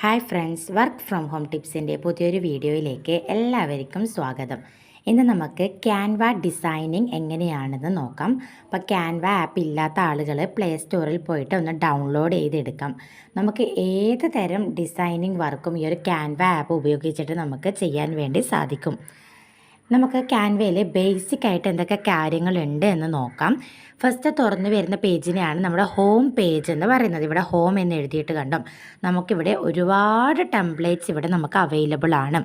Hi friends work from home ടിപ്സിന്റെ പുതിയൊരു വീഡിയോയിലേക്ക് എല്ലാവർക്കും സ്വാഗതം. ഇന്ന് നമുക്ക് ക്യാൻവ ഡിസൈനിങ് എങ്ങനെയാണെന്ന് നോക്കാം. അപ്പോൾ ക്യാൻവ ആപ്പ് ഇല്ലാത്ത ആളുകൾ പ്ലേ സ്റ്റോറിൽ പോയിട്ട് ഒന്ന് ഡൗൺലോഡ് ചെയ്തെടുക്കാം. നമുക്ക് ഏത് തരം ഡിസൈനിങ് വർക്കും ഈ ഒരു ക്യാൻവ ആപ്പ് ഉപയോഗിച്ചിട്ട് നമുക്ക് ചെയ്യാൻ വേണ്ടി സാധിക്കും. നമുക്ക് ക്യാൻവയിൽ ബേസിക് ആയിട്ട് എന്തൊക്കെ കാര്യങ്ങളുണ്ട് എന്ന് നോക്കാം. ഫസ്റ്റ് തുറന്നു വരുന്ന പേജിനെയാണ് നമ്മുടെ ഹോം പേജ് എന്ന് പറയുന്നത്. ഇവിടെ ഹോം എന്ന് എഴുതിയിട്ട് കണ്ടോ നമുക്കിവിടെ ഒരുപാട് ടെംപ്ലേറ്റ്സ് ഇവിടെ നമുക്ക് അവൈലബിൾ ആണ്.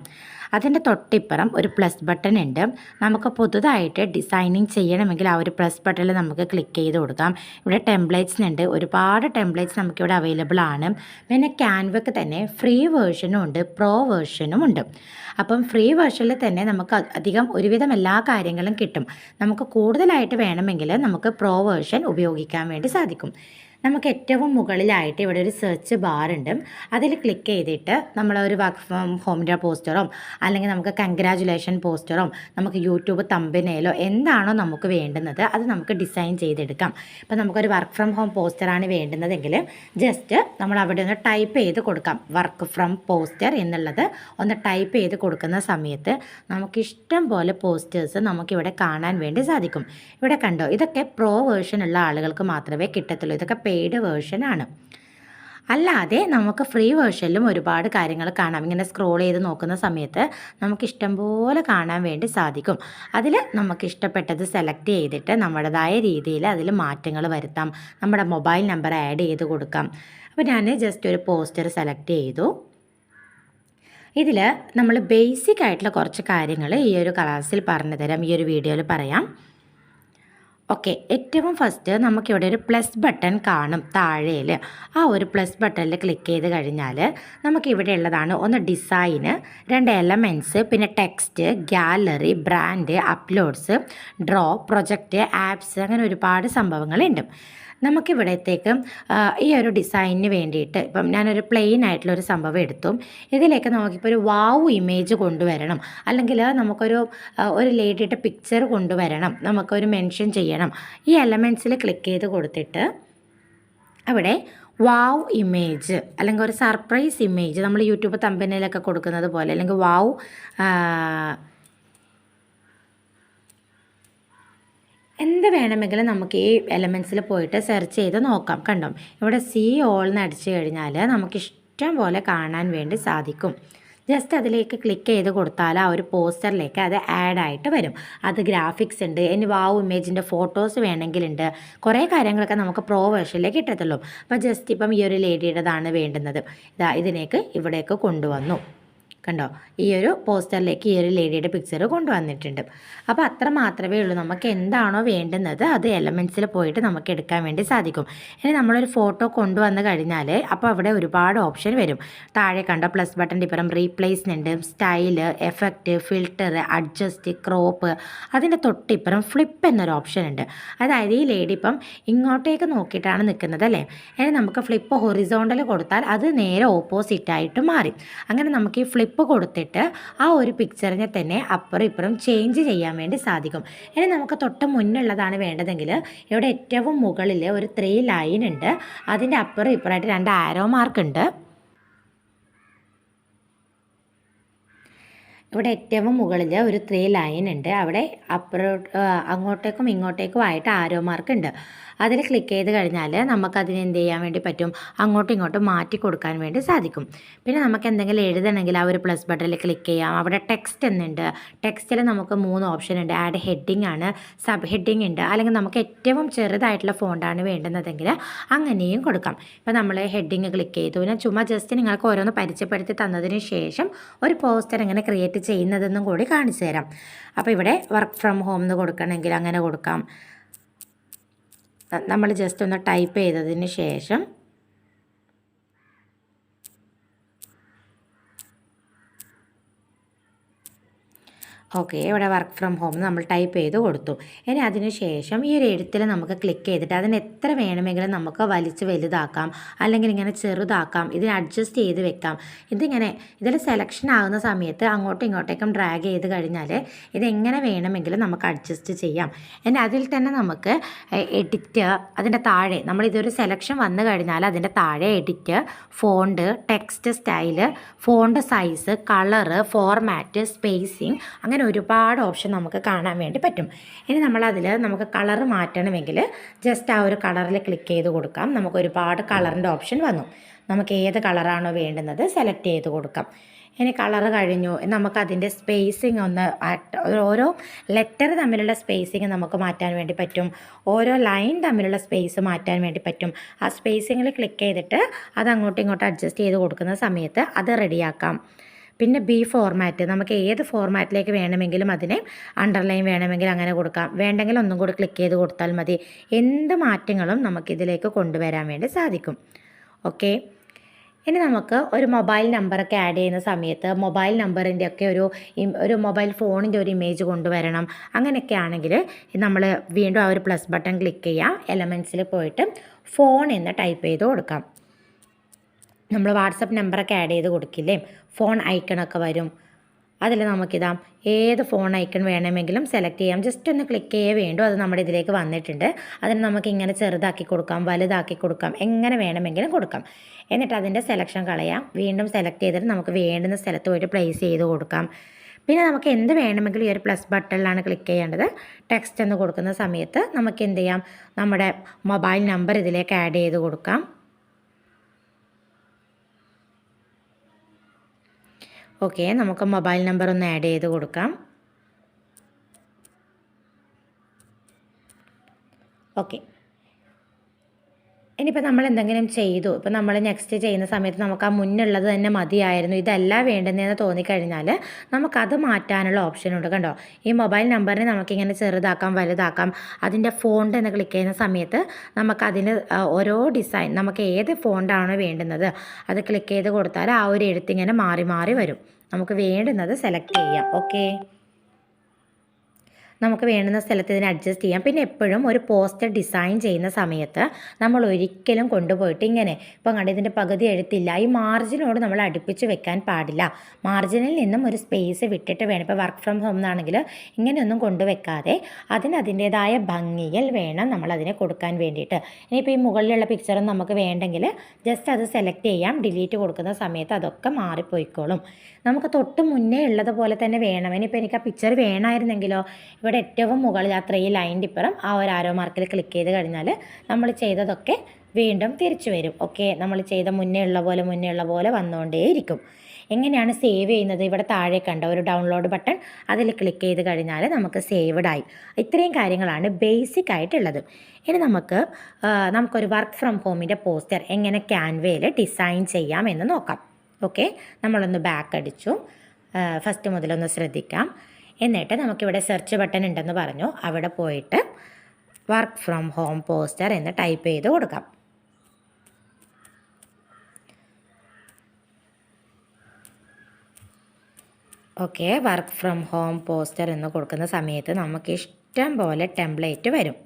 അതിന്റെ തൊട്ടിപ്പുറം ഒരു പ്ലസ് ബട്ടൺ ഉണ്ട്. നമുക്ക് പുതുതായിട്ട് ഡിസൈനിങ് ചെയ്യണമെങ്കിൽ ആ ഒരു പ്ലസ് ബട്ടണിൽ നമുക്ക് ക്ലിക്ക് ചെയ്ത് കൊടുക്കാം. ഇവിടെ ടെംപ്ലേറ്റ്സ് ഉണ്ട്. ഒരുപാട് ടെംപ്ലേറ്റ്സ് നമുക്കിവിടെ അവൈലബിൾ ആണ്. പിന്നെ ക്യാൻവക്ക് തന്നെ ഫ്രീ വേർഷനും ഉണ്ട് പ്രോ വേർഷനും ഉണ്ട്. അപ്പം ഫ്രീ വേർഷനിൽ തന്നെ നമുക്ക് അധികം ഒരുവിധം എല്ലാ കാര്യങ്ങളും കിട്ടും. നമുക്ക് കൂടുതലായിട്ട് വേണമെങ്കിൽ നമുക്ക് പ്രോ വേർഷൻ ഉപയോഗിക്കാൻ വേണ്ടി സാധിക്കും. നമുക്ക് ഏറ്റവും മുകളിലായിട്ട് ഇവിടെ ഒരു സെർച്ച് ബാർ ഉണ്ട്. അതിൽ ക്ലിക്ക് ചെയ്തിട്ട് നമ്മൾ ഒരു വർക്ക് ഫ്രം ഹോമിന്റെ പോസ്റ്ററോ അല്ലെങ്കിൽ നമുക്ക് കൺഗ്രാജുലേഷൻ പോസ്റ്ററോ നമുക്ക് യൂട്യൂബ് തമ്പിനേലോ എന്താണോ നമുക്ക് വേണ്ടുന്നത് അത് നമുക്ക് ഡിസൈൻ ചെയ്തെടുക്കാം. ഇപ്പം നമുക്കൊരു വർക്ക് ഫ്രം ഹോം പോസ്റ്ററാണ് വേണ്ടുന്നതെങ്കിൽ ജസ്റ്റ് നമ്മൾ അവിടെ ഒന്ന് ടൈപ്പ് ചെയ്ത് കൊടുക്കാം. വർക്ക് ഫ്രം പോസ്റ്റർ എന്നുള്ളത് ഒന്ന് ടൈപ്പ് ചെയ്ത് കൊടുക്കുന്ന സമയത്ത് നമുക്കിഷ്ടം പോലെ പോസ്റ്റേഴ്സ് നമുക്കിവിടെ കാണാൻ വേണ്ടി സാധിക്കും. ഇവിടെ കണ്ടോ? ഇതൊക്കെ പ്രോ വേർഷൻ ഉള്ള ആളുകൾക്ക് മാത്രമേ കിട്ടത്തുള്ളൂ. ഇതൊക്കെ പെയ്ഡ് വേർഷനാണ് അല്ലാതെ നമുക്ക് ഫ്രീ വേർഷനിലും ഒരുപാട് കാര്യങ്ങൾ കാണാം. ഇങ്ങനെ സ്ക്രോൾ ചെയ്ത് നോക്കുന്ന സമയത്ത് നമുക്ക് ഇഷ്ടംപോലെ കാണാൻ വേണ്ടി സാധിക്കും. അതിൽ നമുക്ക് ഇഷ്ടപ്പെട്ടത് സെലക്ട് ചെയ്തിട്ട് നമ്മുടേതായ രീതിയിൽ അതിൽ മാറ്റങ്ങൾ വരുത്താം. നമ്മുടെ മൊബൈൽ നമ്പർ ആഡ് ചെയ്ത് കൊടുക്കാം. അപ്പോൾ ഞാൻ ജസ്റ്റ് ഒരു പോസ്റ്റർ സെലക്ട് ചെയ്തു. ഇതിൽ നമ്മൾ ബേസിക് ആയിട്ടുള്ള കുറച്ച് കാര്യങ്ങൾ ഈ ഒരു ക്ലാസ്സിൽ പറഞ്ഞുതരാം. ഈ ഒരു വീഡിയോയിൽ പറയാം. ഓക്കെ ഏറ്റവും ഫസ്റ്റ് നമുക്കിവിടെ ഒരു പ്ലസ് ബട്ടൺ കാണും താഴേൽ ആ ഒരു പ്ലസ് ബട്ടണിൽ ക്ലിക്ക് ചെയ്ത് കഴിഞ്ഞാൽ നമുക്കിവിടെ ഉള്ളതാണ് ഒന്ന് ഡിസൈന് രണ്ട് എലമെന്റ്സ് പിന്നെ text gallery brand uploads draw project apps അങ്ങനെ ഒരുപാട് സംഭവങ്ങളുണ്ട്. നമുക്കിവിടത്തേക്ക് ഈ ഒരു ഡിസൈനിന് വേണ്ടിയിട്ട് ഇപ്പം ഞാനൊരു പ്ലെയിൻ ആയിട്ടുള്ള ഒരു സംഭവം എടുത്തു ഇതിലേക്ക് നമുക്കിപ്പോൾ ഒരു വാവ് ഇമേജ് കൊണ്ടുവരണം. അല്ലെങ്കിൽ നമുക്കൊരു ഒരു ലേഡിയുടെ പിക്ചർ കൊണ്ടുവരണം. നമുക്കൊരു മെൻഷൻ ചെയ്യണം. ഈ എലമെന്റ്സിൽ ക്ലിക്ക് ചെയ്ത് കൊടുത്തിട്ട് അവിടെ വാവ് ഇമേജ് അല്ലെങ്കിൽ ഒരു സർപ്രൈസ് ഇമേജ് നമ്മൾ യൂട്യൂബ് തമ്പനയിലൊക്കെ കൊടുക്കുന്നത് പോലെ അല്ലെങ്കിൽ വാവ് എന്ത് വേണമെങ്കിലും നമുക്ക് ഈ എലമെൻസിൽ പോയിട്ട് സെർച്ച് ചെയ്ത് നോക്കാം. കണ്ടോ? ഇവിടെ സി ഓൾ എന്ന് അടിച്ചു കഴിഞ്ഞാൽ നമുക്ക് ഇഷ്ടം പോലെ കാണാൻ വേണ്ടി സാധിക്കും. ജസ്റ്റ് അതിലേക്ക് ക്ലിക്ക് ചെയ്ത് കൊടുത്താൽ ആ ഒരു പോസ്റ്ററിലേക്ക് അത് ആഡ് ആയിട്ട് വരും. അത് ഗ്രാഫിക്സ് ഉണ്ട് ഇനി വാവ് ഇമേജിന്റെ ഫോട്ടോസ് വേണമെങ്കിലുണ്ട്. കുറേ കാര്യങ്ങളൊക്കെ നമുക്ക് പ്രോ വേർഷനിലേക്ക് കിട്ടത്തുള്ളൂ. അപ്പോൾ ജസ്റ്റ് ഇപ്പം ഈ ഒരു ലേഡിയുടേതാണ് വേണ്ടുന്നത്. ഇതാ ഇതിനേക്ക് ഇവിടേക്ക് കൊണ്ടുവന്നു. കണ്ടോ? ഈ ഒരു പോസ്റ്ററിലേക്ക് ഈ ഒരു ലേഡിയുടെ പിക്ചർ കൊണ്ടുവന്നിട്ടുണ്ട്. അപ്പോൾ അത്ര മാത്രമേ ഉള്ളൂ. നമുക്ക് എന്താണോ വേണ്ടുന്നത് അത് എലമെന്റ്സിൽ പോയിട്ട് നമുക്ക് എടുക്കാൻ വേണ്ടി സാധിക്കും. ഇനി നമ്മളൊരു ഫോട്ടോ കൊണ്ടുവന്ന് കഴിഞ്ഞാൽ അപ്പോൾ അവിടെ ഒരുപാട് ഓപ്ഷൻ വരും. താഴെ കണ്ടോ? പ്ലസ് ബട്ടന്റെ ഇപ്പുറം replacement style effect filter adjust crop അതിന്റെ തൊട്ടിപ്പുറം ഫ്ലിപ്പ് എന്നൊരു ഓപ്ഷൻ ഉണ്ട്. അതായത് ഈ ലേഡി ഇപ്പം ഇങ്ങോട്ടേക്ക് നോക്കിയിട്ടാണ് നിൽക്കുന്നത് അല്ലേ? ഇനി നമുക്ക് ഫ്ലിപ്പ് ഹൊറിസോണ്ടൽ കൊടുത്താൽ അത് നേരെ ഓപ്പോസിറ്റായിട്ട് മാറി. അങ്ങനെ നമുക്ക് ഈ ഫ്ലിപ്പ് കൊടുത്തിട്ട് ആ ഒരു പിക്ചറിനെ തന്നെ അപ്പുറം ഇപ്പുറം ചേഞ്ച് ചെയ്യാൻ വേണ്ടി സാധിക്കും. ഇനി നമുക്ക് തൊട്ട് മുന്നുള്ളതാണ് വേണ്ടതെങ്കിൽ ഇവിടെ ഏറ്റവും മുകളിൽ ഒരു ത്രീ ലൈൻ ഉണ്ട്. അതിന്റെ അപ്പുറം ഇപ്പുറമായിട്ട് രണ്ട് ആരോ മാർക്ക് ഉണ്ട്. ഇവിടെ ഏറ്റവും മുകളിൽ ഒരു ത്രീ ലൈൻ ഉണ്ട്. അവിടെ അപ്പുറോട്ട് അങ്ങോട്ടേക്കും ഇങ്ങോട്ടേക്കും ആയിട്ട് ആരോ മാർക്ക് ഉണ്ട്. അതിൽ ക്ലിക്ക് ചെയ്ത് കഴിഞ്ഞാൽ നമുക്കതിന് എന്ത് ചെയ്യാൻ വേണ്ടി പറ്റും? അങ്ങോട്ടും ഇങ്ങോട്ടും മാറ്റി കൊടുക്കാൻ വേണ്ടി സാധിക്കും. പിന്നെ നമുക്ക് എന്തെങ്കിലും എഴുതണമെങ്കിൽ ആ ഒരു പ്ലസ് ബട്ടണിൽ ക്ലിക്ക് ചെയ്യാം. അവിടെ ടെക്സ്റ്റ് എന്നുണ്ട്. ടെക്സ്റ്റിൽ നമുക്ക് മൂന്ന് ഓപ്ഷൻ ഉണ്ട്. ആഡ് ഹെഡിങ് ആണ് സബ് ഹെഡിങ് ഉണ്ട്. അല്ലെങ്കിൽ നമുക്ക് ഏറ്റവും ചെറുതായിട്ടുള്ള ഫോണ്ടാണ് വേണ്ടുന്നതെങ്കിൽ അങ്ങനെയും കൊടുക്കാം. ഇപ്പം നമ്മൾ ഹെഡിങ് ക്ലിക്ക് ചെയ്തു. പിന്നെ ചുമ്മാ ജസ്റ്റ് നിങ്ങൾക്ക് ഓരോന്ന് പരിചയപ്പെടുത്തി തന്നതിന് ശേഷം ഒരു പോസ്റ്റർ എങ്ങനെ ക്രിയേറ്റ് ചെയ്യുന്നതെന്നും കൂടി കാണിച്ചു തരാം. അപ്പോൾ ഇവിടെ വർക്ക് ഫ്രം ഹോം എന്ന് കൊടുക്കണമെങ്കിൽ അങ്ങനെ കൊടുക്കാം. നമ്മൾ ജസ്റ്റ് ഒന്ന് ടൈപ്പ് ചെയ്തതിന് ശേഷം ഓക്കെ ഇവിടെ വർക്ക് ഫ്രം ഹോം നമ്മൾ ടൈപ്പ് ചെയ്ത് കൊടുത്തു. ഇനി അതിന് ശേഷം ഈ ഒരു എഴുത്തിൽ നമുക്ക് ക്ലിക്ക് ചെയ്തിട്ട് അതിന് എത്ര വേണമെങ്കിലും നമുക്ക് വലിച്ച് വലുതാക്കാം അല്ലെങ്കിൽ ഇങ്ങനെ ചെറുതാക്കാം ഇതിന് അഡ്ജസ്റ്റ് ചെയ്ത് വെക്കാം. ഇതിങ്ങനെ ഇതിൽ സെലക്ഷൻ ആകുന്ന സമയത്ത് അങ്ങോട്ടും ഇങ്ങോട്ടേക്കും ഡ്രാഗ് ചെയ്ത് കഴിഞ്ഞാൽ ഇതെങ്ങനെ വേണമെങ്കിലും നമുക്ക് അഡ്ജസ്റ്റ് ചെയ്യാം. ഇനി അതിൽ തന്നെ നമുക്ക് എഡിറ്റ് അതിന്റെ താഴെ നമ്മൾ ഇതൊരു സെലക്ഷൻ വന്നു കഴിഞ്ഞാൽ അതിന്റെ താഴെ edit font text style font size colour format spacing അങ്ങനെ ഒരുപാട് ഓപ്ഷൻ നമുക്ക് കാണാൻ വേണ്ടി പറ്റും. ഇനി നമ്മളതിൽ നമുക്ക് കളർ മാറ്റണമെങ്കിൽ ജസ്റ്റ് ആ ഒരു കളറിൽ ക്ലിക്ക് ചെയ്ത് കൊടുക്കാം. നമുക്ക് ഒരുപാട് കളറിന്റെ ഓപ്ഷൻ വന്നു. നമുക്ക് ഏത് കളറാണോ വേണ്ടുന്നത് സെലക്ട് ചെയ്ത് കൊടുക്കാം. ഇനി കളർ കഴിഞ്ഞു. നമുക്കതിന്റെ സ്പേസിങ് ഒന്ന് ഓരോ ലെറ്റർ തമ്മിലുള്ള സ്പേസിങ് നമുക്ക് മാറ്റാൻ വേണ്ടി പറ്റും. ഓരോ ലൈൻ തമ്മിലുള്ള സ്പേസ് മാറ്റാൻ വേണ്ടി പറ്റും. ആ സ്പേസിങ്ങിൽ ക്ലിക്ക് ചെയ്തിട്ട് അത് അങ്ങോട്ടും ഇങ്ങോട്ടും അഡ്ജസ്റ്റ് ചെയ്ത് കൊടുക്കുന്ന സമയത്ത് അത് റെഡിയാക്കാം പിന്നെ ബി ഫോർമാറ്റ് നമുക്ക് ഏത് ഫോർമാറ്റിലേക്ക് വേണമെങ്കിലും അതിനെ അണ്ടർലൈൻ വേണമെങ്കിൽ അങ്ങനെ കൊടുക്കാം. വേണ്ടെങ്കിൽ ഒന്നും കൂടി ക്ലിക്ക് ചെയ്ത് കൊടുത്താൽ മതി. എന്ത് മാറ്റങ്ങളും നമുക്കിതിലേക്ക് കൊണ്ടുവരാൻ വേണ്ടി സാധിക്കും. ഓക്കെ ഇനി നമുക്ക് ഒരു മൊബൈൽ നമ്പറൊക്കെ ആഡ് ചെയ്യുന്ന സമയത്ത് മൊബൈൽ നമ്പറിന്റെ ഒക്കെ ഒരു ഒരു മൊബൈൽ ഫോണിന്റെ ഒരു ഇമേജ് കൊണ്ടുവരണം. അങ്ങനെയൊക്കെ ആണെങ്കിൽ നമ്മൾ വീണ്ടും ആ ഒരു പ്ലസ് ബട്ടൺ ക്ലിക്ക് ചെയ്യാം. എലമെൻസിൽ പോയിട്ട് ഫോൺ എന്ന് ടൈപ്പ് ചെയ്ത് കൊടുക്കാം. നമ്മൾ വാട്സപ്പ് നമ്പറൊക്കെ ആഡ് ചെയ്ത് കൊടുക്കില്ലേ? ഫോൺ ഐക്കണൊക്കെ വരും. അതിൽ നമുക്കിതാ ഏത് ഫോൺ ഐക്കൺ വേണമെങ്കിലും സെലക്ട് ചെയ്യാം. ജസ്റ്റ് ഒന്ന് ക്ലിക്ക് ചെയ്യേ വേണ്ടു. അത് നമ്മുടെ ഇതിലേക്ക് വന്നിട്ടുണ്ട്. അതിന് നമുക്ക് ഇങ്ങനെ ചെറുതാക്കി കൊടുക്കാം വലുതാക്കി കൊടുക്കാം എങ്ങനെ വേണമെങ്കിലും കൊടുക്കാം. എന്നിട്ട് അതിന്റെ സെലക്ഷൻ കളയാം. വീണ്ടും സെലക്ട് ചെയ്തിട്ട് നമുക്ക് വേണ്ടുന്ന സ്ഥലത്ത് പോയിട്ട് പ്ലേസ് ചെയ്ത് കൊടുക്കാം. പിന്നെ നമുക്ക് എന്ത് വേണമെങ്കിലും ഈ ഒരു പ്ലസ് ബട്ടണിലാണ് ക്ലിക്ക് ചെയ്യേണ്ടത്. ടെക്സ്റ്റ് എന്ന് കൊടുക്കുന്ന സമയത്ത് നമുക്ക് എന്ത് ചെയ്യാം? നമ്മുടെ മൊബൈൽ നമ്പർ ഇതിലേക്ക് ആഡ് ചെയ്ത് കൊടുക്കാം. ഓക്കെ നമുക്ക് മൊബൈൽ നമ്പർ ഒന്ന് ആഡ് ചെയ്ത് കൊടുക്കാം. ഓക്കെ ഇനിയിപ്പോൾ നമ്മൾ എന്തെങ്കിലും ചെയ്തു. ഇപ്പോൾ നമ്മൾ നെക്സ്റ്റ് ചെയ്യുന്ന സമയത്ത് നമുക്ക് ആ മുന്നുള്ളത് തന്നെ മതിയായിരുന്നു. ഇതല്ല വേണ്ടുന്നതെന്ന് തോന്നിക്കഴിഞ്ഞാൽ നമുക്കത് മാറ്റാനുള്ള ഓപ്ഷനുണ്ട് കണ്ടോ? ഈ മൊബൈൽ നമ്പറിനെ നമുക്കിങ്ങനെ ചെറുതാക്കാം വലുതാക്കാം. അതിന്റെ ഫോണ്ട് എന്ന് ക്ലിക്ക് ചെയ്യുന്ന സമയത്ത് നമുക്കതിന് ഓരോ ഡിസൈൻ നമുക്ക് ഏത് ഫോണ്ടാണോ വേണ്ടുന്നത് അത് ക്ലിക്ക് ചെയ്ത് കൊടുത്താൽ ആ ഒരു എഴുത്തിങ്ങനെ മാറി മാറി വരും. നമുക്ക് വേണ്ടുന്നത് സെലക്ട് ചെയ്യാം. ഓക്കേ നമുക്ക് വേണ്ടുന്ന സ്ഥലത്ത് ഇതിനെ അഡ്ജസ്റ്റ് ചെയ്യാം. പിന്നെ എപ്പോഴും ഒരു പോസ്റ്റർ ഡിസൈൻ ചെയ്യുന്ന സമയത്ത് നമ്മൾ ഒരിക്കലും കൊണ്ടുപോയിട്ട് ഇങ്ങനെ ഇപ്പം കണ്ട് ഇതിന്റെ പകുതി എഴുത്തില്ല. ഈ മാർജിനോട് നമ്മൾ അടുപ്പിച്ച് വെക്കാൻ പാടില്ല. മാർജിനിൽ നിന്നും ഒരു സ്പേസ് വിട്ടിട്ട് വേണം. ഇപ്പോൾ വർക്ക് ഫ്രം ഹോം എന്നാണെങ്കിൽ ഇങ്ങനെയൊന്നും കൊണ്ടുവെക്കാതെ അതിന് അതിന്റേതായ ഭംഗിയിൽ വേണം നമ്മൾ അതിനെ കൊടുക്കാൻ വേണ്ടിയിട്ട്. ഇനിയിപ്പോൾ ഈ മുകളിലുള്ള പിക്ചറും നമുക്ക് വേണ്ടെങ്കിൽ ജസ്റ്റ് അത് സെലക്ട് ചെയ്യാം. ഡിലീറ്റ് കൊടുക്കുന്ന സമയത്ത് അതൊക്കെ മാറിപ്പോയിക്കോളും. നമുക്ക് തൊട്ട് മുന്നേ ഉള്ളതുപോലെ തന്നെ വേണം. ഇനിയിപ്പോൾ എനിക്ക് ആ പിക്ചർ വേണമായിരുന്നെങ്കിലോ ഇവിടെ ഏറ്റവും മുകളിൽ ആ ത്രീ ലൈന്റെ ഇപ്പുറം ആ ഒരു ആരോ മാർക്കിൽ ക്ലിക്ക് ചെയ്ത് കഴിഞ്ഞാൽ നമ്മൾ ചെയ്തതൊക്കെ വീണ്ടും തിരിച്ചു വരും. ഓക്കെ നമ്മൾ ചെയ്ത മുന്നേ ഉള്ള പോലെ മുന്നേ ഉള്ള പോലെ വന്നുകൊണ്ടേയിരിക്കും എങ്ങനെയാണ് സേവ് ചെയ്യുന്നത്? ഇവിടെ താഴെ കണ്ട ഒരു ഡൗൺലോഡ് ബട്ടൺ അതിൽ ക്ലിക്ക് ചെയ്ത് കഴിഞ്ഞാൽ നമുക്ക് സേവ്ഡ് ആയി. ഇത്രയും കാര്യങ്ങളാണ് ബേസിക് ആയിട്ടുള്ളത്. ഇനി നമുക്ക് നമുക്കൊരു വർക്ക് ഫ്രം ഹോമിന്റെ പോസ്റ്റർ എങ്ങനെ ക്യാൻവയിൽ ഡിസൈൻ ചെയ്യാം എന്ന് നോക്കാം. ഓക്കെ നമ്മളൊന്ന് ബാക്ക് അടിച്ചു. ഫസ്റ്റ് മുതലൊന്ന് ശ്രദ്ധിക്കാം. എന്നിട്ട് നമുക്കിവിടെ സെർച്ച് ബട്ടൺ ഉണ്ടെന്ന് പറഞ്ഞു. അവിടെ പോയിട്ട് വർക്ക് ഫ്രം ഹോം പോസ്റ്റർ എന്ന് ടൈപ്പ് ചെയ്ത് കൊടുക്കാം. Okay work from home poster എന്ന് കൊടുക്കുന്ന സമയത്ത് നമുക്ക് ഇഷ്ടം പോലെ ടെംപ്ലേറ്റ് വരും.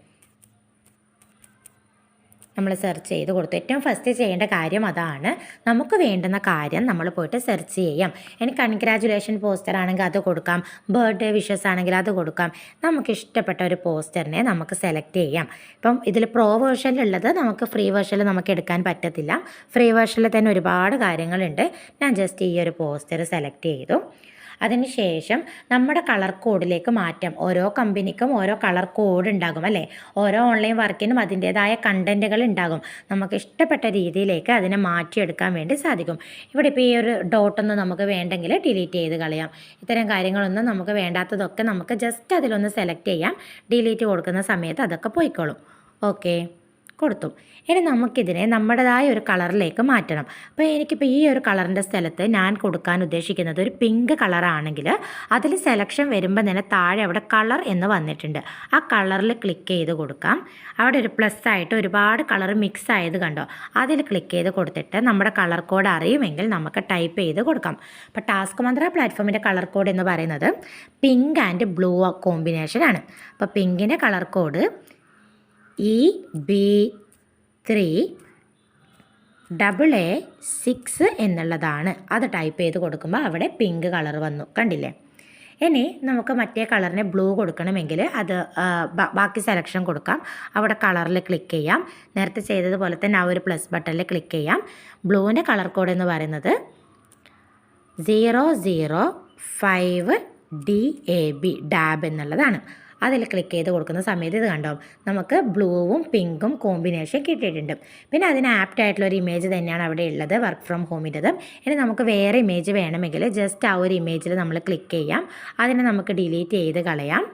നമ്മൾ സെർച്ച് ചെയ്ത് കൊടുത്തു. ഏറ്റവും ഫസ്റ്റ് ചെയ്യേണ്ട കാര്യം അതാണ്. നമുക്ക് വേണ്ടുന്ന കാര്യം നമ്മൾ പോയിട്ട് സെർച്ച് ചെയ്യാം. ഇനി കൺഗ്രാജുലേഷൻ പോസ്റ്റർ ആണെങ്കിൽ അത് കൊടുക്കാം. ബർത്ത്ഡേ വിഷസ് ആണെങ്കിൽ അത് കൊടുക്കാം. നമുക്ക് ഇഷ്ടപ്പെട്ട ഒരു പോസ്റ്ററിനെ നമുക്ക് സെലക്ട് ചെയ്യാം. ഇപ്പം ഇതിൽ പ്രോ വേർഷനിലുള്ളത് നമുക്ക് ഫ്രീ വേർഷനിൽ നമുക്ക് എടുക്കാൻ പറ്റത്തില്ല. ഫ്രീ വേർഷനിൽ തന്നെ ഒരുപാട് കാര്യങ്ങളുണ്ട്. ഞാൻ ജസ്റ്റ് ഈ ഒരു പോസ്റ്റർ സെലക്ട് ചെയ്തു. അതിനുശേഷം നമ്മുടെ കളർ കോഡിലേക്ക് മാറ്റാം. ഓരോ കമ്പനിക്കും ഓരോ കളർ കോഡ് ഉണ്ടാകും അല്ലേ? ഓരോ ഓൺലൈൻ വർക്കിനും അതിന്റേതായ കണ്ടന്റുകൾ ഉണ്ടാകും. നമുക്ക് ഇഷ്ടപ്പെട്ട രീതിയിലേക്ക് അതിനെ മാറ്റിയെടുക്കാൻ വേണ്ടി സാധിക്കും. ഇവിടെ ഇപ്പോൾ ഈ ഒരു ഡോട്ടൊന്നും നമുക്ക് വേണ്ടെങ്കിൽ ഡിലീറ്റ് ചെയ്ത് കളയാം. ഇത്തരം കാര്യങ്ങളൊന്നും നമുക്ക് വേണ്ടാത്തതൊക്കെ നമുക്ക് ജസ്റ്റ് അതിലൊന്ന് സെലക്ട് ചെയ്യാം. ഡിലീറ്റ് കൊടുക്കുന്ന സമയത്ത് അതൊക്കെ പോയിക്കോളും. ഓക്കെ കൊടുത്തു. ഇനി നമുക്കിതിനെ നമ്മുടേതായ ഒരു കളറിലേക്ക് മാറ്റണം. അപ്പോൾ എനിക്കിപ്പോൾ ഈ ഒരു കളറിന്റെ സ്ഥലത്ത് ഞാൻ കൊടുക്കാൻ ഉദ്ദേശിക്കുന്നത് ഒരു പിങ്ക് കളറാണെങ്കിൽ അതിൽ സെലക്ഷൻ വരുമ്പോൾ തന്നെ താഴെ അവിടെ കളർ എന്ന് വന്നിട്ടുണ്ട്. ആ കളറിൽ ക്ലിക്ക് ചെയ്ത് കൊടുക്കാം. അവിടെ ഒരു പ്ലസ് ആയിട്ട് ഒരുപാട് കളർ മിക്സ് ആയത് കണ്ടോ? അതിൽ ക്ലിക്ക് ചെയ്ത് കൊടുത്തിട്ട് നമ്മുടെ കളർ കോഡ് അറിയുമെങ്കിൽ നമുക്ക് ടൈപ്പ് ചെയ്ത് കൊടുക്കാം. അപ്പോൾ ടാസ്ക് മന്ത്ര പ്ലാറ്റ്ഫോമിന്റെ കളർ കോഡ് എന്ന് പറയുന്നത് പിങ്ക് ആൻഡ് ബ്ലൂ കോമ്പിനേഷനാണ് അപ്പോൾ പിങ്കിന്റെ colour code E B three double A six എന്നുള്ളതാണ്. അത് ടൈപ്പ് ചെയ്ത് കൊടുക്കുമ്പോൾ അവിടെ പിങ്ക് കളർ വന്നു. കണ്ടില്ലേ? ഇനി നമുക്ക് മറ്റേ കളറിന് ബ്ലൂ കൊടുക്കണമെങ്കിൽ അത് ബാക്കി സെലക്ഷൻ കൊടുക്കാം. അവിടെ കളറിൽ ക്ലിക്ക് ചെയ്യാം. നേരത്തെ ചെയ്തതുപോലെ തന്നെ ആ ഒരു പ്ലസ് ബട്ടണിൽ ക്ലിക്ക് ചെയ്യാം. ബ്ലൂവിന്റെ കളർ കോഡ് എന്ന് പറയുന്നത് zero zero five D A B dab എന്നുള്ളതാണ്. അതിൽ ക്ലിക്ക് ചെയ്ത് കൊടുക്കുന്ന സമയത്ത് ഇത് കണ്ടോ? നമുക്ക് ബ്ലൂവും പിങ്കും കോമ്പിനേഷൻ കിട്ടിയിട്ടുണ്ട്. പിന്നെ അതിന് ആപ്റ്റ് ആയിട്ടുള്ള ഒരു ഇമേജ് തന്നെയാണ് അവിടെ ഉള്ളത് വർക്ക് ഫ്രം ഹോമിന്റെത് ഇനി നമുക്ക് വേറെ ഇമേജ് വേണമെങ്കിൽ ജസ്റ്റ് ആ ഒരു ഇമേജിൽ നമ്മൾ ക്ലിക്ക് ചെയ്യാം. അതിനെ നമുക്ക് ഡിലീറ്റ് ചെയ്ത് കളയാം.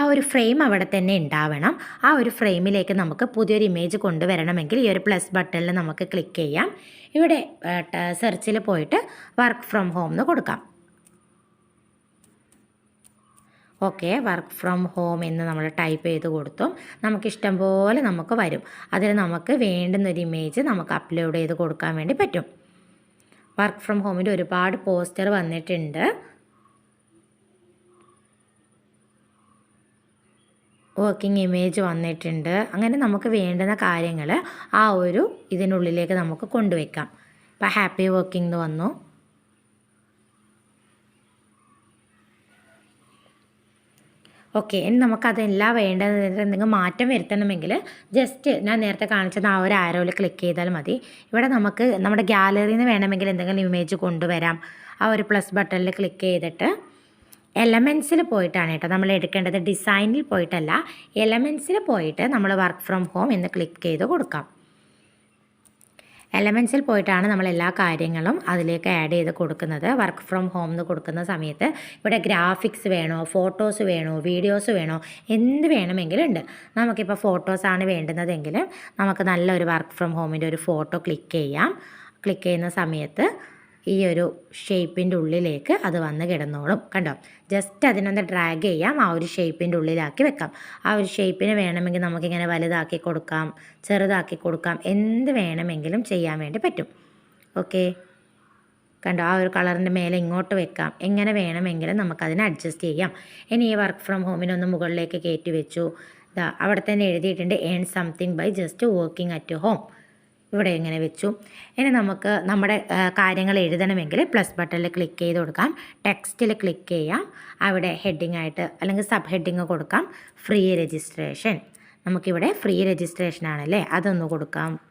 ആ ഒരു ഫ്രെയിം അവിടെ തന്നെ ഉണ്ടാവണം. ആ ഒരു ഫ്രെയിമിലേക്ക് നമുക്ക് പുതിയൊരു ഇമേജ് കൊണ്ടുവരണമെങ്കിൽ ഈ ഒരു പ്ലസ് ബട്ടണിൽ നമുക്ക് ക്ലിക്ക് ചെയ്യാം. ഇവിടെ സെർച്ചിൽ പോയിട്ട് വർക്ക് ഫ്രം ഹോം എന്ന് കൊടുക്കാം. ഓക്കെ വർക്ക് ഫ്രം ഹോം എന്ന് നമ്മൾ ടൈപ്പ് ചെയ്ത് കൊടുത്തു നമുക്കിഷ്ടം പോലെ നമുക്ക് വരും. അതിൽ നമുക്ക് വേണ്ടുന്നൊരു ഇമേജ് നമുക്ക് അപ്ലോഡ് ചെയ്ത് കൊടുക്കാൻ വേണ്ടി പറ്റും. വർക്ക് ഫ്രം ഹോമിന്റെ ഒരുപാട് പോസ്റ്റർ വന്നിട്ടുണ്ട്. വർക്കിംഗ് ഇമേജ് വന്നിട്ടുണ്ട്. അങ്ങനെ നമുക്ക് വേണ്ടുന്ന കാര്യങ്ങൾ ആ ഒരു ഇതിനുള്ളിലേക്ക് നമുക്ക് കൊണ്ടുവയ്ക്കാം. ഇപ്പോൾ ഹാപ്പി വർക്കിംഗ് എന്ന് വന്നു. ഓക്കെ ഇനി നമുക്കതെല്ലാം വേണ്ടത് എന്തെങ്കിലും മാറ്റം വരുത്തണമെങ്കിൽ ജസ്റ്റ് ഞാൻ നേരത്തെ കാണിച്ചത് ആ ഒരു ആരോയിൽ ക്ലിക്ക് ചെയ്താൽ മതി. ഇവിടെ നമുക്ക് നമ്മുടെ ഗ്യാലറിയിൽ നിന്ന് വേണമെങ്കിൽ എന്തെങ്കിലും ഇമേജ് കൊണ്ടുവരാം. ആ ഒരു പ്ലസ് ബട്ടണിൽ ക്ലിക്ക് ചെയ്തിട്ട് എലമെൻസിൽ പോയിട്ടാണ് കേട്ടോ നമ്മൾ എടുക്കേണ്ടത്. ഡിസൈനിൽ പോയിട്ടല്ല എലമെൻസിൽ പോയിട്ട് നമ്മൾ വർക്ക് ഫ്രം ഹോം എന്ന് ക്ലിക്ക് ചെയ്ത് കൊടുക്കാം. എലമെൻസിൽ പോയിട്ടാണ് നമ്മൾ എല്ലാ കാര്യങ്ങളും അതിലേക്ക് ആഡ് ചെയ്ത് കൊടുക്കുന്നത്. വർക്ക് ഫ്രം ഹോം എന്ന് കൊടുക്കുന്ന സമയത്ത് ഇവിടെ ഗ്രാഫിക്സ് വേണോ ഫോട്ടോസ് വേണോ വീഡിയോസ് വേണോ എന്ത് വേണമെങ്കിലും ഉണ്ട്. നമുക്കിപ്പോൾ ഫോട്ടോസാണ് വേണ്ടുന്നതെങ്കിൽ നമുക്ക് നല്ലൊരു വർക്ക് ഫ്രം ഹോമിന്റെ ഒരു ഫോട്ടോ ക്ലിക്ക് ചെയ്യാം. ക്ലിക്ക് ചെയ്യുന്ന സമയത്ത് ഈ ഒരു ഷേപ്പിന്റെ ഉള്ളിലേക്ക് അത് വന്ന് കിടന്നോളും. കണ്ടോ? ജസ്റ്റ് അതിനൊന്ന് ഡ്രാഗ് ചെയ്യാം ആ ഒരു ഷേപ്പിന്റെ ഉള്ളിലാക്കി വെക്കാം. ആ ഒരു ഷേപ്പിന് വേണമെങ്കിൽ നമുക്കിങ്ങനെ വലുതാക്കി കൊടുക്കാം ചെറുതാക്കി കൊടുക്കാം എന്ത് വേണമെങ്കിലും ചെയ്യാൻ വേണ്ടി പറ്റും. ഓക്കെ കണ്ടോ? ആ ഒരു കളറിന്റെ മേലെ ഇങ്ങോട്ട് വെക്കാം. എങ്ങനെ വേണമെങ്കിലും നമുക്കതിനെ അഡ്ജസ്റ്റ് ചെയ്യാം. ഇനി ഈ വർക്ക് ഫ്രം ഹോമിനൊന്ന് മുകളിലേക്ക് കയറ്റി വെച്ചു. ഇതാ അവിടെ തന്നെ എഴുതിയിട്ടുണ്ട് earn something by just working at home ഇവിടെ ഇങ്ങനെ വെച്ചു? ഇനി നമുക്ക് നമ്മുടെ കാര്യങ്ങൾ എഴുതണമെങ്കിൽ പ്ലസ് ബട്ടണിൽ ക്ലിക്ക് ചെയ്ത് കൊടുക്കാം. ടെക്സ്റ്റിൽ ക്ലിക്ക് ചെയ്യാം. അവിടെ ഹെഡിങ് ആയിട്ട് അല്ലെങ്കിൽ സബ് ഹെഡിങ് കൊടുക്കാം. ഫ്രീ രജിസ്ട്രേഷൻ നമുക്കിവിടെ ഫ്രീ രജിസ്ട്രേഷൻ ആണല്ലേ? അതൊന്ന് കൊടുക്കാം.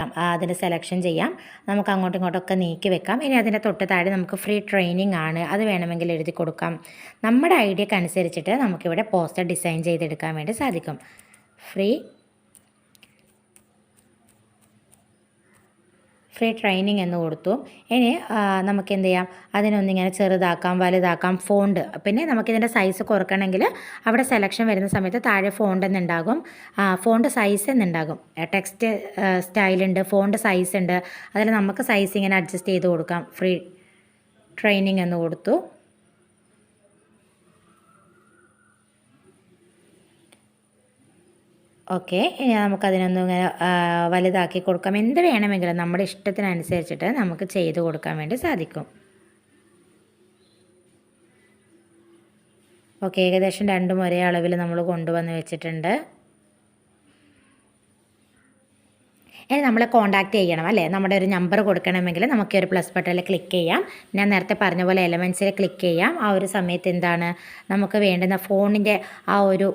അതിന് സെലക്ഷൻ ചെയ്യാം. നമുക്ക് അങ്ങോട്ടും ഇങ്ങോട്ടൊക്കെ നീക്കി വെക്കാം. ഇനി അതിന്റെ തൊട്ട് താഴെ നമുക്ക് ഫ്രീ ട്രെയിനിങ് ആണ്. അത് വേണമെങ്കിൽ എഴുതി കൊടുക്കാം. നമ്മുടെ ഐഡിയക്ക് അനുസരിച്ചിട്ട് നമുക്കിവിടെ പോസ്റ്റർ ഡിസൈൻ ചെയ്തെടുക്കാൻ വേണ്ടി സാധിക്കും. ഫ്രീ ഫ്രീ ട്രെയിനിങ് എന്ന് കൊടുത്തു. ഇനി നമുക്ക് എന്ത് ചെയ്യാം അതിനൊന്നിങ്ങനെ ചെറുതാക്കാം വലുതാക്കാം ഫോണ്ട് പിന്നെ നമുക്കിതിന്റെ സൈസ് കുറക്കണമെങ്കിൽ അവിടെ സെലക്ഷൻ വരുന്ന സമയത്ത് താഴെ ഫോണ്ട് എന്നുണ്ടാകും. ഫോണ്ട് സൈസ് എന്നുണ്ടാകും. ടെക്സ്റ്റ് സ്റ്റൈലുണ്ട് ഫോണ്ട് സൈസ് ഉണ്ട് അതിൽ നമുക്ക് സൈസ് ഇങ്ങനെ അഡ്ജസ്റ്റ് ചെയ്ത് കൊടുക്കാം. ഫ്രീ ട്രെയിനിങ് എന്ന് കൊടുത്തു. ഓക്കെ ഇനി നമുക്കതിനൊന്നും ഇങ്ങനെ വലുതാക്കി കൊടുക്കാം. എന്ത് വേണമെങ്കിലും നമ്മുടെ ഇഷ്ടത്തിനനുസരിച്ചിട്ട് നമുക്ക് ചെയ്ത് കൊടുക്കാൻ വേണ്ടി സാധിക്കും. ഓക്കെ ഏകദേശം രണ്ടും ഒരേ അളവിൽ നമ്മൾ കൊണ്ടുവന്ന് വെച്ചിട്ടുണ്ട്. ഇനി നമ്മളെ കോൺടാക്റ്റ് ചെയ്യണം അല്ലേ? നമ്മുടെ ഒരു നമ്പർ കൊടുക്കണമെങ്കിൽ നമുക്ക് ഒരു പ്ലസ് ബട്ടണിൽ ക്ലിക്ക് ചെയ്യാം. ഞാൻ നേരത്തെ പറഞ്ഞ പോലെ എലമെൻസിൽ ക്ലിക്ക് ചെയ്യാം. ആ ഒരു സമയത്ത് എന്താണ്? നമുക്ക് വേണ്ടുന്ന ഫോണിന്റെ ആ ഒരു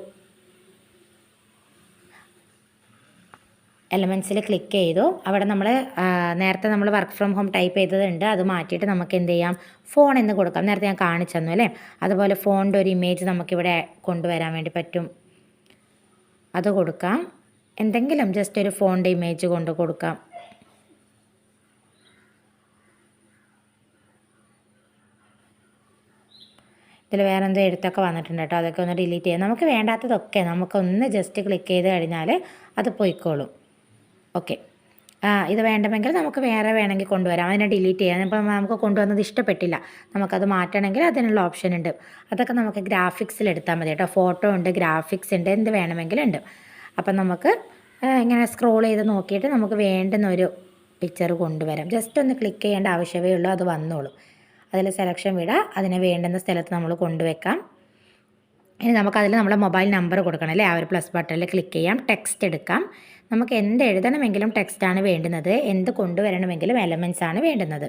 എലമെൻസിൽ ക്ലിക്ക് ചെയ്തു. അവിടെ നമ്മൾ നേരത്തെ നമ്മൾ വർക്ക് ഫ്രം ഹോം ടൈപ്പ് ചെയ്തതുണ്ട്. അത് മാറ്റിയിട്ട് നമുക്ക് എന്ത് ചെയ്യാം? ഫോൺ എന്ന് കൊടുക്കാം. നേരത്തെ ഞാൻ കാണിച്ചു തന്നു അല്ലേ? അതുപോലെ ഫോണിന്റെ ഒരു ഇമേജ് നമുക്കിവിടെ കൊണ്ടുവരാൻ വേണ്ടി പറ്റും. അത് കൊടുക്കാം. എന്തെങ്കിലും ജസ്റ്റ് ഒരു ഫോണിന്റെ ഇമേജ് കൊണ്ട് കൊടുക്കാം. ഇതിൽ വേറെ എന്തോ എഴുത്തൊക്കെ വന്നിട്ടുണ്ട് കേട്ടോ. അതൊക്കെ ഒന്ന് ഡിലീറ്റ് ചെയ്യാം. നമുക്ക് വേണ്ടാത്തതൊക്കെ നമുക്കൊന്ന് ജസ്റ്റ് ക്ലിക്ക് ചെയ്ത് കഴിഞ്ഞാൽ അത് പോയിക്കോളും. ഓക്കെ. ആ ഇത് വേണ്ടമെങ്കിൽ നമുക്ക് വേറെ വേണമെങ്കിൽ കൊണ്ടുവരാം. അതിനെ ഡിലീറ്റ് ചെയ്യാം. ഇപ്പം നമുക്ക് കൊണ്ടുവന്നത് ഇഷ്ടപ്പെട്ടില്ല. നമുക്കത് മാറ്റണമെങ്കിൽ അതിനുള്ള ഓപ്ഷൻ ഉണ്ട്. അതൊക്കെ നമുക്ക് ഗ്രാഫിക്സിൽ എടുത്താൽ മതി കേട്ടോ. ഫോട്ടോ ഉണ്ട് ഗ്രാഫിക്സ് ഉണ്ട് എന്ത് വേണമെങ്കിലും ഉണ്ട്. അപ്പം നമുക്ക് ഇങ്ങനെ സ്ക്രോൾ ചെയ്ത് നോക്കിയിട്ട് നമുക്ക് വേണ്ടുന്ന ഒരു പിക്ചർ കൊണ്ടുവരാം. ജസ്റ്റ് ഒന്ന് ക്ലിക്ക് ചെയ്യേണ്ട ആവശ്യമേ ഉള്ളൂ അത് വന്നോളും. അതിൽ സെലക്ഷൻ വിടാം. അതിനെ വേണ്ടുന്ന സ്ഥലത്ത് നമ്മൾ കൊണ്ടുവെക്കാം. ഇനി നമുക്കതിൽ നമ്മുടെ മൊബൈൽ നമ്പർ കൊടുക്കണം അല്ലേ? ആ ഒരു പ്ലസ് ബട്ടണിൽ ക്ലിക്ക് ചെയ്യാം. ടെക്സ്റ്റ് എടുക്കാം. നമുക്ക് എന്ത് എഴുതണമെങ്കിലും ടെക്സ്റ്റാണ് വേണ്ടുന്നത്. എന്ത് കൊണ്ടുവരണമെങ്കിലും എലമെൻസ് ആണ് വേണ്ടുന്നത്.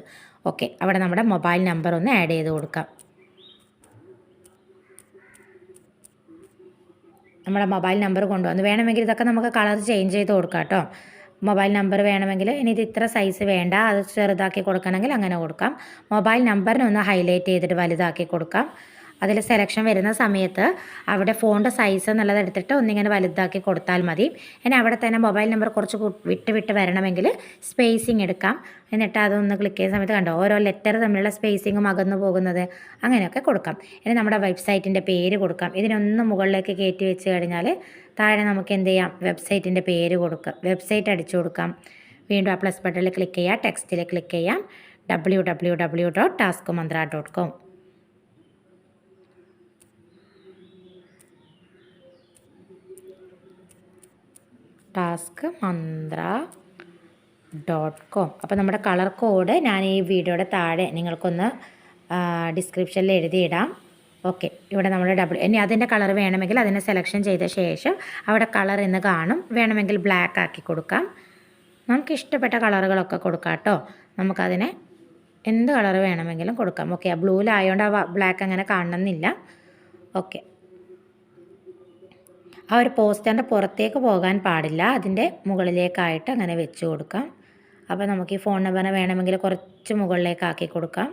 ഓക്കെ അവിടെ നമ്മുടെ മൊബൈൽ നമ്പർ ഒന്ന് ആഡ് ചെയ്ത് കൊടുക്കാം. നമ്മുടെ മൊബൈൽ നമ്പർ കൊണ്ടുവന്ന് വേണമെങ്കിൽ ഇതൊക്കെ നമുക്ക് കളർ ചേഞ്ച് ചെയ്ത് കൊടുക്കാം കേട്ടോ മൊബൈൽ നമ്പർ വേണമെങ്കിൽ ഇനി ഇത് ഇത്ര സൈസ് വേണ്ട അത് ചെറുതാക്കി കൊടുക്കണമെങ്കിൽ അങ്ങനെ കൊടുക്കാം. മൊബൈൽ നമ്പറിനെ ഒന്ന് ഹൈലൈറ്റ് ചെയ്തിട്ട് വലുതാക്കി കൊടുക്കാം. അതിൽ സെലക്ഷൻ വരുന്ന സമയത്ത് അവിടെ ഫോണിന്റെ സൈസ് എന്നുള്ളത് എടുത്തിട്ട് ഒന്നിങ്ങനെ വലുതാക്കി കൊടുത്താൽ മതി. ഇനി അവിടെ തന്നെ മൊബൈൽ നമ്പർ കുറച്ച് വിട്ട് വിട്ട് വരണമെങ്കിൽ സ്പേസിങ് എടുക്കാം. എന്നിട്ട് അതൊന്ന് ക്ലിക്ക് ചെയ്യുന്ന സമയത്ത് കണ്ടോ? ഓരോ ലെറ്റർ തമ്മിലുള്ള സ്പേസിങ്ങും അകന്നു പോകുന്നത്. അങ്ങനെയൊക്കെ കൊടുക്കാം. ഇനി നമ്മുടെ വെബ്സൈറ്റിന്റെ പേര് കൊടുക്കാം. ഇതിനൊന്ന് മുകളിലേക്ക് കയറ്റി വെച്ച് കഴിഞ്ഞാൽ താഴെ നമുക്ക് എന്ത് ചെയ്യാം? വെബ്സൈറ്റിന്റെ പേര് കൊടുക്കാം. വെബ്സൈറ്റ് അടിച്ചു കൊടുക്കാം. വീണ്ടും ആ പ്ലസ് ബട്ടണിൽ ക്ലിക്ക് ചെയ്യാം. ടെക്സ്റ്റിൽ ക്ലിക്ക് ചെയ്യാം. W W W dot task mantra dot com task mantra dot com അപ്പോൾ നമ്മുടെ കളർ കോഡ് ഞാൻ ഈ വീഡിയോയുടെ താഴെ നിങ്ങൾക്കൊന്ന് ഡിസ്ക്രിപ്ഷനിൽ എഴുതിയിടാം. ഓക്കെ ഇവിടെ നമ്മൾ ഡബിൾ ഇനി അതിന്റെ കളർ വേണമെങ്കിൽ അതിനെ സെലക്ഷൻ ചെയ്ത ശേഷം അവിടെ കളർ എന്ന് കാണും. വേണമെങ്കിൽ ബ്ലാക്ക് ആക്കി കൊടുക്കാം. നമുക്ക് ഇഷ്ടപ്പെട്ട കളറുകളൊക്കെ കൊടുക്കാം കേട്ടോ. നമുക്കതിനെ എന്ത് കളർ വേണമെങ്കിലും കൊടുക്കാം. ഓക്കെ ആ ബ്ലൂവിലായതുകൊണ്ട് ആ ബ്ലാക്ക് അങ്ങനെ കാണണമെന്നില്ല. ഓക്കെ ആ ഒരു പോസ്റ്ററിന്റെ പുറത്തേക്ക് പോകാൻ പാടില്ല. അതിന്റെ മുകളിലേക്കായിട്ട് അങ്ങനെ വെച്ച് കൊടുക്കാം. അപ്പോൾ നമുക്ക് ഈ ഫോൺ നമ്പറിന് വേണമെങ്കിൽ കുറച്ച് മുകളിലേക്കാക്കി കൊടുക്കാം.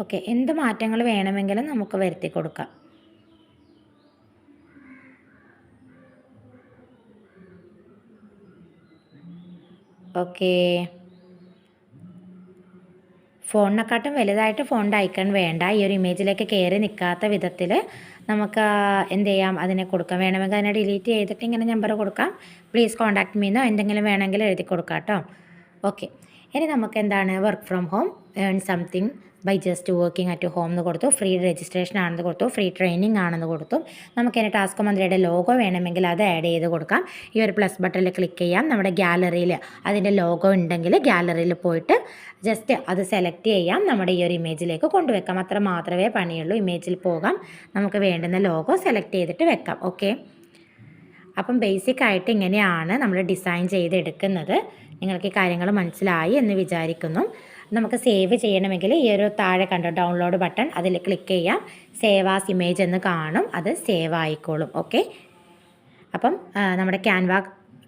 ഓക്കെ എന്ത് മാറ്റങ്ങൾ വേണമെങ്കിലും നമുക്ക് വരുത്തി കൊടുക്കാം. ഓക്കേ. ഫോണിനെക്കാട്ടും വലുതായിട്ട് ഫോണിന്റെ ഐക്കൺ വേണ്ട. ഈ ഒരു ഇമേജിലേക്ക് കയറി നിൽക്കാത്ത വിധത്തിൽ നമുക്ക് എന്ത് ചെയ്യാം? അതിനെ കൊടുക്കാം. വേണമെങ്കിൽ അതിനെ ഡിലീറ്റ് ചെയ്തിട്ട് ഇങ്ങനെ നമ്പർ കൊടുക്കാം. പ്ലീസ് കോൺടാക്ട് മീന്നോ എന്തെങ്കിലും വേണമെങ്കിൽ എഴുതി കൊടുക്കാം കേട്ടോ. ഓക്കെ ഇനി നമുക്ക് എന്താണ് work from home earn something by just working at home എന്ന് കൊടുത്തു. ഫ്രീ രജിസ്ട്രേഷൻ ആണെന്ന് കൊടുത്തു. ഫ്രീ ട്രെയിനിങ് ആണെന്ന് കൊടുത്തു. നമുക്ക് ഇനി ടാസ്ക് മന്ത്രിയുടെ ലോഗോ വേണമെങ്കിൽ അത് ആഡ് ചെയ്ത് കൊടുക്കാം. ഈ ഒരു പ്ലസ് ബട്ടണിൽ ക്ലിക്ക് ചെയ്യാം. നമ്മുടെ ഗ്യാലറിയിൽ അതിന്റെ ലോഗോ ഉണ്ടെങ്കിൽ ഗ്യാലറിയിൽ പോയിട്ട് ജസ്റ്റ് അത് സെലക്ട് ചെയ്യാം. നമ്മുടെ ഈ ഒരു ഇമേജിലേക്ക് കൊണ്ടുവെക്കാം. അത്ര മാത്രമേ പണിയുള്ളൂ. ഇമേജിൽ പോകാം. നമുക്ക് വേണ്ടുന്ന ലോഗോ സെലക്ട് ചെയ്തിട്ട് വെക്കാം. ഓക്കെ അപ്പം ബേസിക് ആയിട്ട് ഇങ്ങനെയാണ് നമ്മൾ ഡിസൈൻ ചെയ്തെടുക്കുന്നത്. നിങ്ങൾക്ക് ഈ കാര്യങ്ങൾ മനസ്സിലായി എന്ന് വിചാരിക്കുന്നു. നമുക്ക് സേവ് ചെയ്യണമെങ്കിൽ ഈ ഒരു താഴെ കണ്ടോ ഡൗൺലോഡ് ബട്ടൺ അതിൽ ക്ലിക്ക് ചെയ്യാം. സേവ് ആസ് ഇമേജ് എന്ന് കാണും. അത് സേവ് ആയിക്കോളും. ഓക്കെ അപ്പം നമ്മുടെ ക്യാൻവ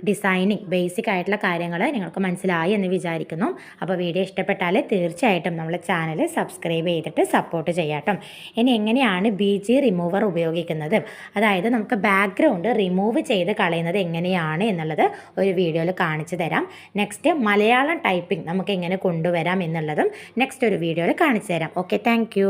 ഡിസൈനിങ് ബേസിക് ആയിട്ടുള്ള കാര്യങ്ങൾ നിങ്ങൾക്ക് മനസ്സിലായി എന്ന് വിചാരിക്കുന്നു. അപ്പോൾ വീഡിയോ ഇഷ്ടപ്പെട്ടാൽ തീർച്ചയായിട്ടും നമ്മളെ ചാനൽ സബ്സ്ക്രൈബ് ചെയ്തിട്ട് സപ്പോർട്ട് ചെയ്യാട്ടോ. ഇനി എങ്ങനെയാണ് ബി ജി റിമൂവർ ഉപയോഗിക്കുന്നത്? അതായത് നമുക്ക് ബാക്ക്ഗ്രൗണ്ട് റിമൂവ് ചെയ്ത് കളയുന്നത് എങ്ങനെയാണ് എന്നുള്ളത് ഒരു വീഡിയോയിൽ കാണിച്ചു തരാം. നെക്സ്റ്റ് മലയാളം ടൈപ്പിംഗ് നമുക്ക് എങ്ങനെ കൊണ്ടുവരാം എന്നുള്ളതും നെക്സ്റ്റ് ഒരു വീഡിയോയിൽ കാണിച്ചു തരാം. Okay thank